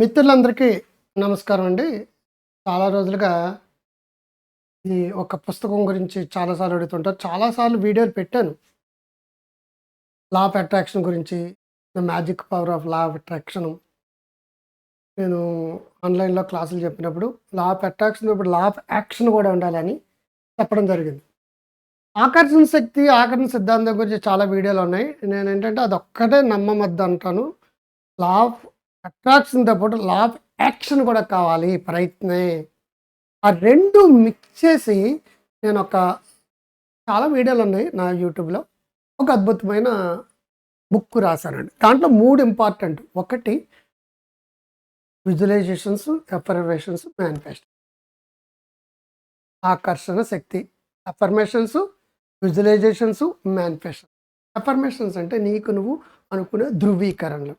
మిత్రులందరికీ నమస్కారం అండి. చాలా రోజులుగా ఈ ఒక పుస్తకం గురించి చాలాసార్లు అడుగుతుంటారు చాలాసార్లు వీడియోలు పెట్టాను. లా ఆఫ్ అట్రాక్షన్ గురించి the magic power of law of attraction నేను ఆన్లైన్లో క్లాసులు చెప్పినప్పుడు లా ఆఫ్ అట్రాక్షన్ ఇప్పుడు లా ఆఫ్ యాక్షన్ కూడా ఉండాలని చెప్పడం జరిగింది. ఆకర్షణ శక్తి ఆకర్షణ సిద్ధాంతం గురించి చాలా వీడియోలు ఉన్నాయి. నేను ఏంటంటే అది ఒక్కటే నమ్మమద్దు అంటాను. లా ఆఫ్ అట్రాక్షన్తో పాటు లా ఆఫ్ యాక్షన్ కూడా కావాలి ప్రయత్నే. ఆ రెండు మిక్స్ చేసి నేను ఒక చాలా వీడియోలు ఉన్నాయి నా యూట్యూబ్లో ఒక అద్భుతమైన బుక్ రాశానండి. దాంట్లో మూడు ఇంపార్టెంట్ ఒకటి విజువలైజేషన్స్ ఎఫర్మేషన్స్ మేనిఫెస్టో ఆకర్షణ శక్తి అఫర్మేషన్స్ విజువలైజేషన్స్ మేనిఫెస్టో అఫర్మేషన్స్ అంటే నీకు నువ్వు అనుకునే ధృవీకరణలు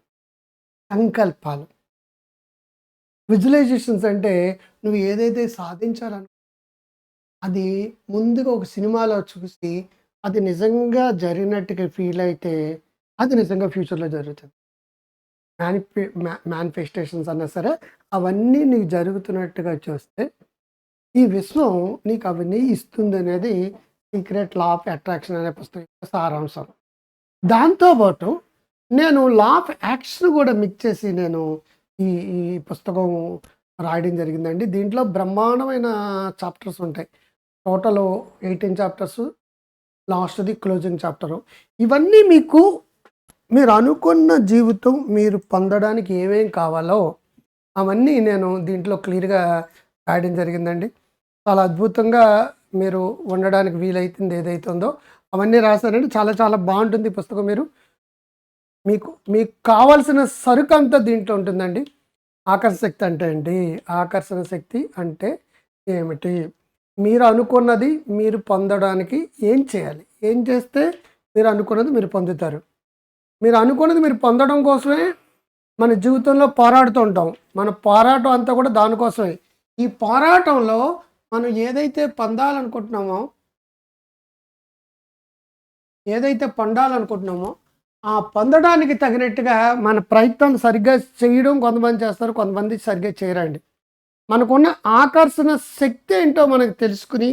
సంకల్పాలు. విజువలైజేషన్స్ అంటే నువ్వు ఏదైతే సాధించాలను అది ముందుగా ఒక సినిమాలో చూసి అది నిజంగా జరిగినట్టుగా ఫీల్ అయితే అది నిజంగా ఫ్యూచర్లో జరుగుతుంది. మేనిఫే మేనిఫెస్టేషన్స్ అన్నా సరే అవన్నీ నీకు జరుగుతున్నట్టుగా చూస్తే ఈ విశ్వం నీకు అవన్నీ ఇస్తుంది అనేది సీక్రెట్ లా ఆఫ్ అట్రాక్షన్ అనే పుస్తకం సారాంశం. దాంతోపాటు నేను లా ఆఫ్ యాక్షన్ కూడా మిక్స్ చేసి నేను ఈ ఈ పుస్తకం రాయడం జరిగిందండి. దీంట్లో బ్రహ్మాండమైన చాప్టర్స్ ఉంటాయి. టోటల్ ఎయిటీన్ చాప్టర్స్ లాస్ట్ది క్లోజింగ్ చాప్టరు. ఇవన్నీ మీకు మీరు అనుకున్న జీవితం మీరు పొందడానికి ఏమేం కావాలో అవన్నీ నేను దీంట్లో క్లియర్గా రాయడం జరిగిందండి. చాలా అద్భుతంగా మీరు ఉండడానికి వీలైతుంది ఏదైతుందో ఉందో అవన్నీ రాశారంటే చాలా చాలా బాగుంటుంది ఈ పుస్తకం మీరు. మీకు మీకు కావాల్సిన సరుకు అంతా దీంట్లో ఉంటుందండి. ఆకర్షణ శక్తి అంటే ఏంటి? ఆకర్షణ శక్తి అంటే ఏమిటి? మీరు అనుకున్నది మీరు పొందడానికి ఏం చేయాలి? ఏం చేస్తే మీరు అనుకున్నది మీరు పొందుతారు? మీరు అనుకున్నది మీరు పొందడం కోసమే మన జీవితంలో పోరాడుతూ ఉంటాం. మన పోరాటం అంతా కూడా దానికోసమే. ఈ పోరాటంలో మనం ఏదైతే పొందాలనుకుంటున్నామో ఏదైతే పొందాలనుకుంటున్నామో ఆ పొందడానికి తగినట్టుగా మన ప్రయత్నం సరిగ్గా చేయడం కొంతమంది చేస్తారు కొంతమంది సరిగ్గా చేయరండి. మనకున్న ఆకర్షణ శక్తి ఏంటో మనకు తెలుసుకుని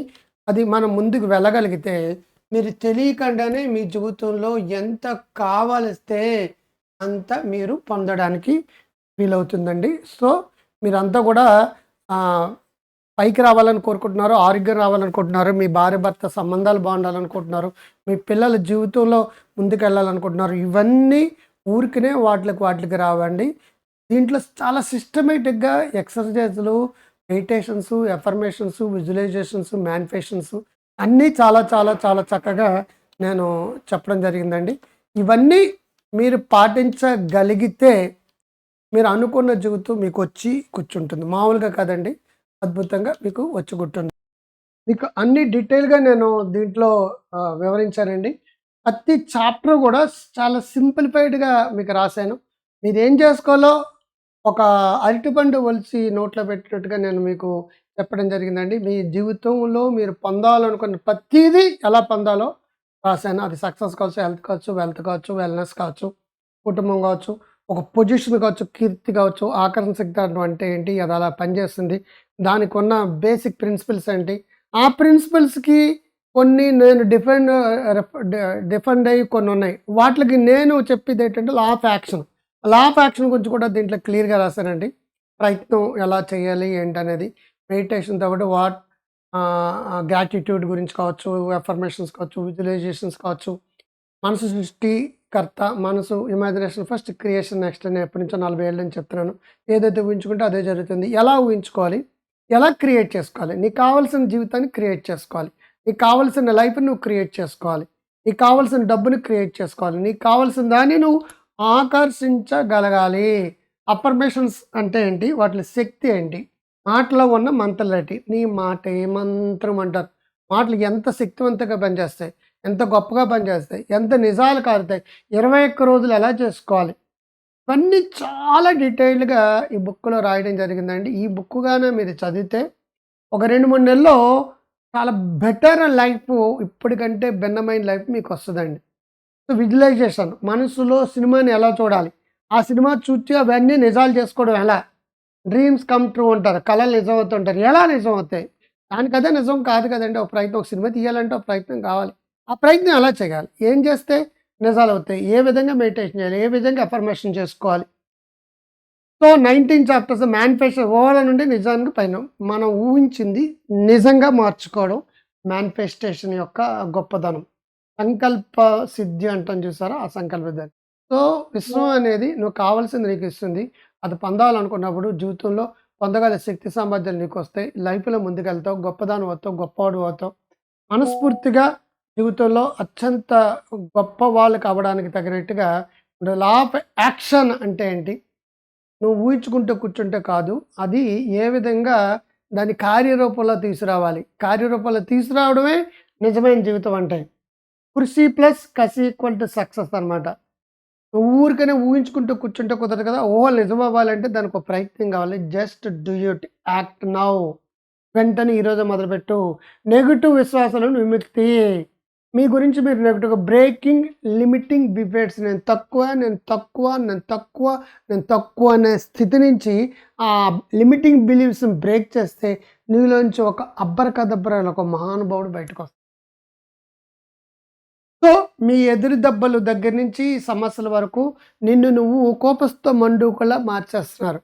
అది మనం ముందుకు వెళ్ళగలిగితే మీరు తెలియకుండానే మీ జీవితంలో ఎంత కావలిస్తే అంత మీరు పొందడానికి వీలవుతుందండి. సో మీరంతా కూడా పైకి రావాలని కోరుకుంటున్నారు ఆరోగ్యం రావాలనుకుంటున్నారు మీ భార్య భర్త సంబంధాలు బాగుండాలనుకుంటున్నారు మీ పిల్లల జీవితంలో ముందుకెళ్ళాలనుకుంటున్నారు ఇవన్నీ ఊరికనే వాటికి వాటికి రావండి. దీంట్లో చాలా సిస్టమేటిక్గా ఎక్సర్సైజ్లు మెడిటేషన్స్ ఎఫర్మేషన్స్ విజువలైజేషన్స్ మ్యానిఫేషన్స్ అన్నీ చాలా చాలా చాలా చక్కగా నేను చెప్పడం జరిగిందండి. ఇవన్నీ మీరు పాటించగలిగితే మీరు అనుకున్న జీవితం మీకు వచ్చి కూర్చుంటుంది. మామూలుగా కాదండి. అద్భుతంగా మీకు వచ్చి మీకు అన్ని డీటెయిల్గా నేను దీంట్లో వివరించానండి. ప్రతి చాప్టర్ కూడా చాలా సింప్లిఫైడ్గా మీకు రాశాను. మీరు ఏం చేసుకోవాలో ఒక అరటిపండు ఒలిచి నోట్లో పెట్టినట్టుగా నేను మీకు చెప్పడం జరిగిందండి. మీ జీవితంలో మీరు పొందాలనుకున్న ప్రతిదీ ఎలా పొందాలో రాశాను. అది సక్సెస్ కావచ్చు హెల్త్ కావచ్చు వెల్త్ కావచ్చు వెల్నెస్ కావచ్చు కుటుంబం కావచ్చు ఒక పొజిషన్ కావచ్చు కీర్తి కావచ్చు ఆకర్షణ అంటే ఏంటి? అది అలా పనిచేస్తుంది. దానికి ఉన్న బేసిక్ ప్రిన్సిపల్స్ ఏంటి? ఆ ప్రిన్సిపల్స్కి కొన్ని నేను డిఫెండ్ డిఫెండ్ అయ్యి కొన్ని ఉన్నాయి. వాటికి నేను చెప్పేది ఏంటంటే law of action law of action గురించి కూడా దీంట్లో క్లియర్గా రాశానండి. ప్రయత్నం ఎలా చేయాలి ఏంటనేది. మెడిటేషన్తో పాటు వాట్ గ్రాటిట్యూడ్ గురించి కావచ్చు ఎఫర్మేషన్స్ కావచ్చు విజువలైజేషన్స్ కావచ్చు మనసు కర్త మనసు ఇమాజినేషన్ ఫస్ట్ క్రియేషన్ నెక్స్ట్ అని ఎప్పటి నుంచో నలభై ఏళ్ళు అని చెప్తున్నాను. ఏదైతే ఊహించుకుంటే అదే జరుగుతుంది. ఎలా ఊహించుకోవాలి? ఎలా క్రియేట్ చేసుకోవాలి? నీకు కావాల్సిన జీవితాన్ని క్రియేట్ చేసుకోవాలి. నీకు కావాల్సిన లైఫ్ని నువ్వు క్రియేట్ చేసుకోవాలి. నీకు కావాల్సిన డబ్బుని క్రియేట్ చేసుకోవాలి. నీకు కావాల్సిన దాన్ని నువ్వు ఆకర్షించగలగాలి. అఫర్మేషన్స్ అంటే ఏంటి? వాటి శక్తి ఏంటి? మాటలో ఉన్న మంత్రాలేటి నీ మాట ఏ మంత్రం అంటారు. మాటలు ఎంత శక్తివంతంగా పనిచేస్తాయి? ఎంత గొప్పగా పనిచేస్తాయి ఎంత నిజాలు కారుతాయి ఇరవై ఒక్క రోజులు ఎలా చేసుకోవాలి? ఇవన్నీ చాలా డీటెయిల్డ్గా ఈ బుక్లో రాయడం జరిగిందండి. ఈ బుక్గానే మీరు చదివితే ఒక రెండు మూడు నెలల్లో చాలా బెటర్ లైఫ్ ఇప్పటికంటే భిన్నమైన లైఫ్ మీకు వస్తుందండి. విజువలైజేషన్ మనసులో సినిమాని ఎలా చూడాలి? ఆ సినిమా చూస్తే అవన్నీ నిజాలు చేసుకోవడం ఎలా? డ్రీమ్స్ కమ్ ట్రూ ఉంటారు కళలు నిజం అవుతుంటారు ఎలా నిజం అవుతాయి దానికదే నిజం కాదు కదండి. ఒక ప్రయత్నం ఒక సినిమా తీయాలంటే ఒక ప్రయత్నం కావాలి. ఆ ప్రయత్నం ఎలా చేయాలి? ఏం చేస్తే నిజాలు అవుతాయి? ఏ విధంగా మెడిటేషన్ చేయాలి? ఏ విధంగా అఫర్మేషన్ చేసుకోవాలి? So nineteen chapters manifesto over నుండి నిజానికి పైన మనం ఊహించింది నిజంగా మార్చుకోవడం మేనిఫెస్టేషన్ యొక్క గొప్పదనం. సంకల్ప సిద్ధి అంటాం చూసారా? ఆ సంకల్ప సిద్ధి. సో విశ్వం అనేది నువ్వు కావాల్సింది నీకు ఇస్తుంది. అది పొందాలనుకున్నప్పుడు జీవితంలో పొందగల శక్తి సామర్థ్యాలు నీకు వస్తాయి. లైఫ్లో ముందుకెళ్తావు. గొప్పదానం అవుతావు. గొప్పవాడు అవుతావు. మనస్ఫూర్తిగా జీవితంలో అత్యంత గొప్ప వాళ్ళు కావడానికి తగినట్టుగా లా ఆఫ్ యాక్షన్ అంటే ఏంటి? నువ్వు ఊహించుకుంటూ కూర్చుంటే కాదు అది ఏ విధంగా దాన్ని కార్యరూపంలో తీసుకురావాలి? కార్యరూపంలో తీసుకురావడమే నిజమైన జీవితం అంటే. కృషి ప్లస్ కసి ఈక్వల్ టు సక్సెస్ అనమాట నువ్వు ఊరికనే ఊహించుకుంటూ కూర్చుంటే కుదరదు కదా? ఓ నిజం అవ్వాలంటే దానికి ఒక ప్రయత్నం కావాలి. Just do it act now వెంటనే ఈరోజు మొదలుపెట్టు. నెగిటివ్ విశ్వాసాలను విముక్తి. మీ గురించి మీరు నెగిటివ్గా బ్రేకింగ్ లిమిటింగ్ బిఫేట్స్ నేను తక్కువ నేను తక్కువ నేను తక్కువ నేను తక్కువ అనే స్థితి నుంచి ఆ లిమిటింగ్ బిలీవ్స్ని బ్రేక్ చేస్తే నీలోంచి ఒక అబ్బర కదబ్బర ఒక మహానుభావుడు బయటకు వస్తాడు. సో మీ ఎదురు దెబ్బలు దగ్గర నుంచి సమస్యల వరకు నిన్ను నువ్వు కోపస్తో మండుకలా మార్చేస్తున్నారు.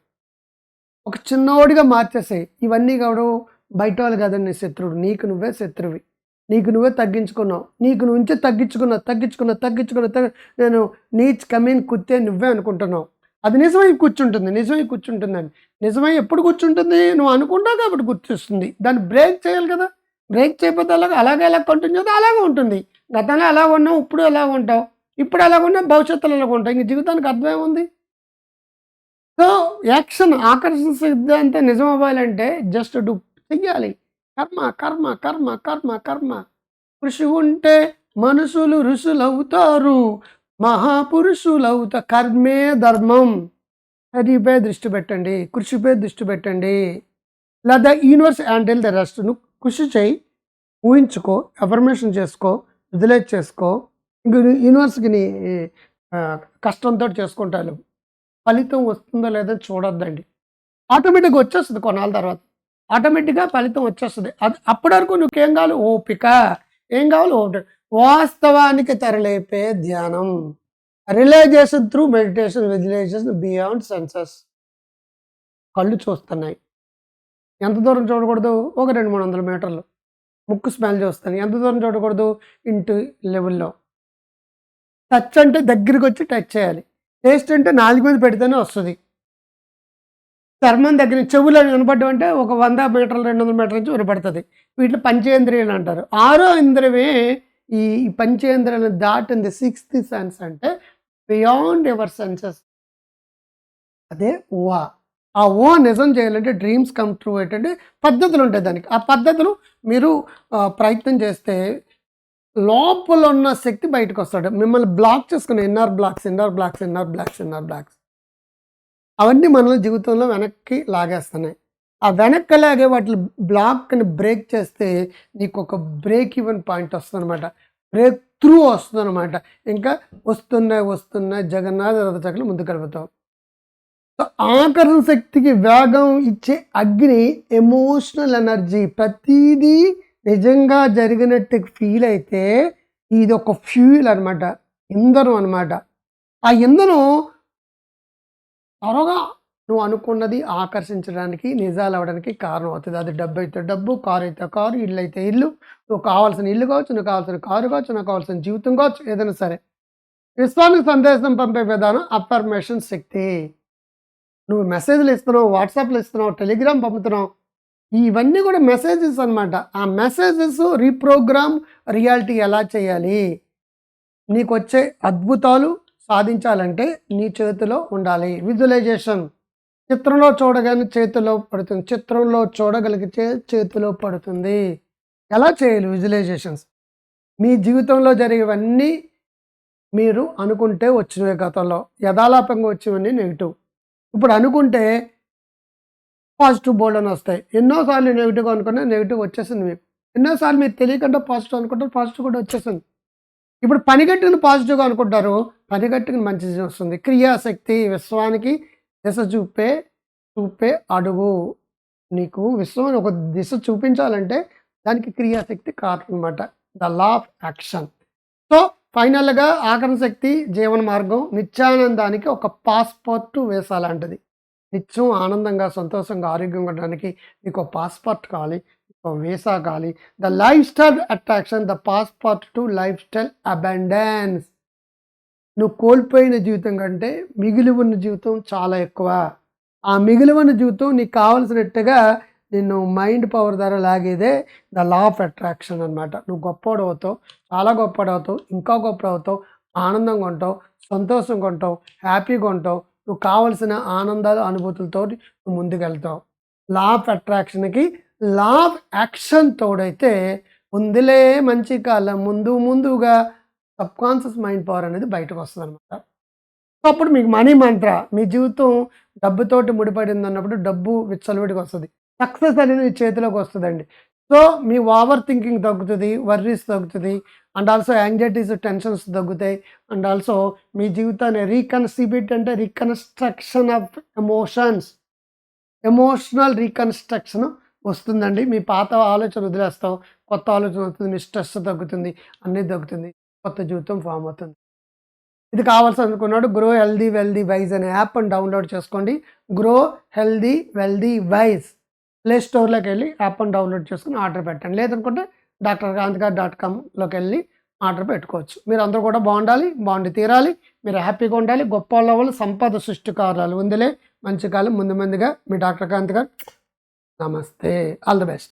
ఒక చిన్నోడిగా మార్చేసాయి. ఇవన్నీ కావడం బయట వాళ్ళు కదండి శత్రువుడు నీకు నువ్వే శత్రువి. నీకు నువ్వే తగ్గించుకున్నావు. నీకు నుంచే తగ్గించుకున్నావు తగ్గించుకున్నావు తగ్గించుకున్నావు తగ్గి- నేను నీచ్ కమీన్ కుత్తే నువ్వే అనుకుంటున్నావు. అది నిజమై కూర్చుంటుంది నిజమై కూర్చుంటుందండి నిజమై ఎప్పుడు కూర్చుంటుంది? నువ్వు అనుకుంటావు కాబట్టి గుర్తిస్తుంది. దాన్ని బ్రేక్ చేయాలి కదా. బ్రేక్ చేయకపోతే అలాగే అలాగే ఎలా కంటిన్యూ అవుతుంది అలాగే ఉంటుంది. గతంలో ఎలా ఉన్నావు? ఇప్పుడు ఎలా ఉంటావు? ఇప్పుడు ఎలా ఉన్నావు? భవిష్యత్తులో ఎలా ఉంటావు? ఇంక జీవితానికి అర్థమే ఉంది సో యాక్షన్ ఆకర్షణ సిద్ధాంతం నిజం అవ్వాలంటే జస్ట్ డూ చెయ్యాలి. కర్మ కర్మ కర్మ కర్మ కర్మ. కృషి ఉంటే మనుషులు ఋషులవుతారు. మహాపురుషులవుత కర్మే ధర్మం. హరిపై దృష్టి పెట్టండి కృషిపై దృష్టి పెట్టండి. లేదా యూనివర్స్ హ్యాండిల్ ద రెస్ట్ నువ్వు కృషి చేయి. ఊహించుకో అఫర్మేషన్ చేసుకో విజులైజ్ చేసుకో. ఇంక యూనివర్స్కి నీ కష్టంతో చేసుకుంటాను. ఫలితం వస్తుందో లేదో చూడొద్దండి. ఆటోమేటిక్గా వచ్చేస్తుంది కొన్నాళ్ళ తర్వాత. ఆటోమేటిక్గా ఫలితం వచ్చేస్తుంది. అది అప్పటి వరకు నువ్వేం కావాలి? ఓపిక. ఏం కావాలి? ఓపిక. వాస్తవానికి తెరలేపే ధ్యానం. Realisation through meditation visualisation beyond senses. కళ్ళు చూస్తున్నాయి. ఎంత దూరం చూడకూడదు? ఒక రెండు మూడు వందల మీటర్లు. ముక్కు స్మెల్ చూస్తాను ఎంత దూరం చూడకూడదు? ఇంటి లెవెల్లో. టచ్ అంటే దగ్గరికి వచ్చి టచ్ చేయాలి. టేస్ట్ అంటే నాలుగు మీద పెడితేనే వస్తుంది. చర్మం దగ్గర చెవులో వినపడడం అంటే ఒక వంద మీటర్లు రెండు వందల మీటర్ల నుంచి వినపడుతుంది. వీటిలో పంచేంద్రియాలు అంటారు. ఆరో ఇంద్రియమే ఈ పంచేంద్రియాలను దాటింది సిక్స్త్ సెన్స్ అంటే బియాండ్ ఎవర్ సెన్సెస్. అదే ఊహ ఆ ఊహ నిజం చేయాలంటే డ్రీమ్స్ కమ్ ట్రూ ఏంటంటే పద్ధతులు ఉంటాయి దానికి. ఆ పద్ధతులు మీరు ప్రయత్నం చేస్తే లోపల ఉన్న శక్తి బయటకు వస్తాడు. మిమ్మల్ని బ్లాక్ చేసుకునే inner blocks inner blocks inner blocks inner blocks. అవన్నీ మనల్ని జీవితంలో వెనక్కి లాగేస్తున్నాయి. ఆ వెనక్కి లాగే వాటి బ్లాక్ని బ్రేక్ చేస్తే నీకు ఒక బ్రేక్ ఈవెన్ పాయింట్ వస్తుంది అనమాట బ్రేక్ త్రూ వస్తుందన్నమాట. ఇంకా వస్తున్నాయి వస్తున్నాయి జగన్నాథ రథచక్రం ముందుకు కలుపుతాం సో ఆకర్షణ శక్తికి వేగం ఇచ్చే అగ్ని ఎమోషనల్ ఎనర్జీ ప్రతిదీ నిజంగా జరిగినట్టు ఫీల్ అయితే ఇది ఒక ఫ్యూల్ అనమాట ఇంధనం అనమాట ఆ ఇంధనం త్వరగా. నువ్వు అనుకున్నది ఆకర్షించడానికి నిజాలు అవ్వడానికి కారణం అవుతుంది. అది డబ్బు అయితే డబ్బు కారు అయితే కారు ఇల్లు అయితే ఇల్లు. నువ్వు కావాల్సిన ఇల్లు కావచ్చు నువ్వు కావాల్సిన కారు కావచ్చు నువ్వు కావాల్సిన జీవితం కావచ్చు ఏదైనా సరే. విశ్వానికి సందేశం పంపే విధానం అఫర్మేషన్ శక్తి. నువ్వు మెసేజ్లు ఇస్తున్నావు వాట్సాప్లు ఇస్తున్నావు టెలిగ్రామ్ పంపుతున్నావు. ఇవన్నీ కూడా మెసేజెస్ అనమాట ఆ మెసేజెస్ రీప్రోగ్రామ్ రియాలిటీ ఎలా చేయాలి? నీకు వచ్చే అద్భుతాలు సాధించాలంటే నీ చేతిలో ఉండాలి. విజువలైజేషన్. చిత్రంలో చూడగానే చేతిలో పడుతుంది. చిత్రంలో చూడగలిగితే చేతిలో పడుతుంది. ఎలా చేయాలి విజువలైజేషన్స్? మీ జీవితంలో జరిగేవన్నీ మీరు అనుకుంటే వచ్చినవే గతంలో. యథాలాపంగా వచ్చేవన్నీ నెగిటివ్. ఇప్పుడు అనుకుంటే పాజిటివ్ బోల్డ్ అని వస్తాయి. ఎన్నోసార్లు నెగిటివ్ అనుకున్నా నెగిటివ్ వచ్చేసింది మీకు. ఎన్నోసార్లు మీరు తెలియకుండా పాజిటివ్ అనుకుంటారు పాజిటివ్ కూడా వచ్చేసింది. ఇప్పుడు పనిగట్టుకుని పాజిటివ్గా అనుకుంటారు. పనిగట్టుకుని మంచి వస్తుంది. క్రియాశక్తి విశ్వానికి దిశ చూపే చూపే అడుగు. నీకు విశ్వం ఒక దిశ చూపించాలంటే దానికి క్రియాశక్తి కాదనమాట the law of action. So ఫైనల్గా ఆకరణ శక్తి జీవన మార్గం నిత్యానందానికి ఒక పాస్పోర్ట్ వేసాలంటది. నిత్యం ఆనందంగా సంతోషంగా ఆరోగ్యంగా ఉండడానికి నీకు ఒక పాస్పోర్ట్ కావాలి ఒక వీసా కావాలి. The life style attraction the passport to life style abundance. నువ్వు కోల్పోయిన జీవితం కంటే మిగిలి ఉన్న జీవితం చాలా ఎక్కువ. ఆ మిగిలి ఉన్న జీవితం నీకు కావలసినట్టుగా నిన్ను మైండ్ పవర్ ద్వారా లాగేదే ద లా ఆఫ్ అట్రాక్షన్ అనమాట నువ్వు గొప్పవాడు అవుతావు చాలా గొప్పవాడు అవుతావు ఇంకా గొప్ప అవుతావు ఆనందంగా ఉంటావు సంతోషంగా ఉంటావు హ్యాపీగా ఉంటావు. నువ్వు కావలసిన ఆనందాలు అనుభూతులతో నువ్వు ముందుకెళ్తావు. లా ఆఫ్ అట్రాక్షన్కి లా ఆఫ్ యాక్షన్ తోడైతే ఉందిలే మంచి కాలం ముందు ముందుగా సబ్ కాన్షియస్ మైండ్ పవర్ అనేది బయటకు వస్తుంది అనమాట అప్పుడు మీకు మనీ మంత్ర మీ జీవితం డబ్బుతోటి ముడిపడింది అన్నప్పుడు డబ్బు విచ్చలవిడికి వస్తుంది సక్సెస్ అనేది మీ చేతిలోకి వస్తుందండి. సో మీ ఓవర్ థింకింగ్ తగ్గుతుంది వర్రీస్ తగ్గుతుంది అండ్ ఆల్సో యాంగ్జైటీస్ టెన్షన్స్ తగ్గుతాయి అండ్ ఆల్సో మీ జీవితాన్ని రీకన్సిబిట్ అంటే reconstruction of emotions. Emotional reconstruction వస్తుందండి. మీ పాత ఆలోచన వదిలేస్తావు కొత్త ఆలోచన వస్తుంది మీ స్ట్రెస్ తగ్గుతుంది అన్నీ తగ్గుతుంది. కొత్త జీవితం ఫామ్ అవుతుంది. ఇది కావాల్సి అనుకున్నాడు గ్రో హెల్దీ వెల్దీ వైజ్ అనే యాప్ని డౌన్లోడ్ చేసుకోండి. Grow healthy wealthy wise play స్టోర్లోకి వెళ్ళి యాప్ని డౌన్లోడ్ చేసుకుని ఆర్డర్ పెట్టండి. లేదనుకుంటే డాక్టర్ కాంత్ గారు డాట్ కామ్లోకి వెళ్ళి ఆర్డర్ పెట్టుకోవచ్చు. మీరు అందరూ కూడా బాగుండాలి బాగుండి తీరాలి మీరు హ్యాపీగా ఉండాలి గొప్ప వాళ్ళ సంపద సృష్టికారాలు ఉందిలే. మంచి కాలం ముందు ముందుగా మీ డాక్టర్ కాంత్ గారు. నమస్తే. All the best.